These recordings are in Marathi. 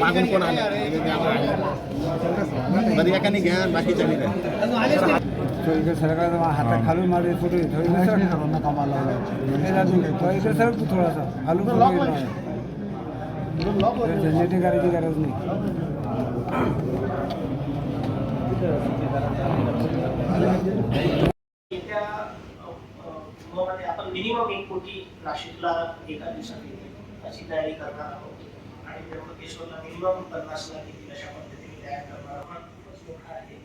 मागून कोण आले? बरं एकाने घ्या बाकीच्या सरकार हातात खालून मारे थोडी थोडी तू थोडासा खालून झंझटी करायची गरज नाही. आपण मिनिमम एक कोटी नाशिकला एका दिवसात अशी तयारी करणार आहोत. आणि त्र्यंबकेश्वरला मिनिमम पन्नास लाख येतील अशा पद्धतीने तयार करणार आहोत खूपच मोठा आहे.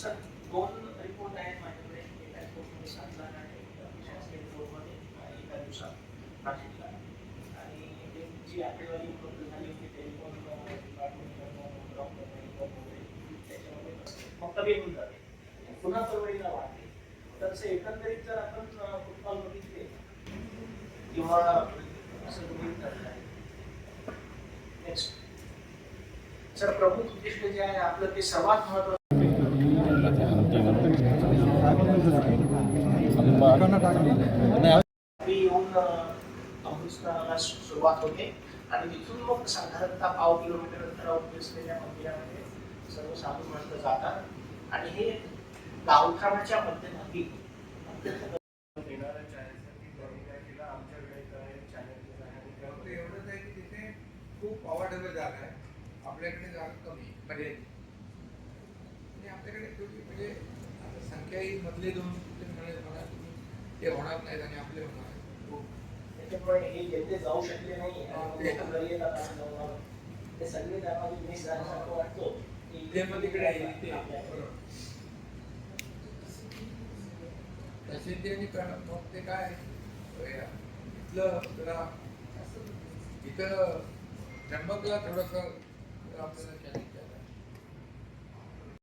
सर दोन रिपोर्ट आहेत माझ्याकडे. एका रिपोर्टमध्ये सात लाख आहे शासकीय रिपोर्टमध्ये एका दिवसात नाशिकला आणि जी आकडेवारी उपलब्ध झाली होती टेलिफोन डिपार्टमेंट डॉक्टर त्याच्यामध्ये फक्त होऊन जाते पुन्हा परवडीला वाढते. तर एकंदरीत जर आपण फुटबॉल बघितले किंवा सर प्रभू उद्दिष्ट जे आहे आपलं ते सर्वात महत्वाचं सुरुवात होते आणि तिथून मग साधारणतः पाव किलोमीटर अंतरावर असलेल्या मंदिरामध्ये सर्व साधू महंत जातात. आणि हे गावठाणाच्या मध्यभागी खूप अवॉर्डेबल जागा आहे. आपल्याकडे जागा कमी आहे, मर्यादित आणि आपल्याकडे तेवढी म्हणजे आता संख्या ही मधले दोन तुम्ही ते होणार नाहीत आणि आपले होणार त्याच्यामुळे हे जेथे जाऊ शकले नाही ते सगळे त्यामध्ये मिस झाल्यासारखं वाटतो. की ते पण तिकडे आहे. प्रसिद्धी आणि प्रण- मग ते काय? इथलं जरा इथं त्र्यंबकला थोडंसं आपल्याला challenge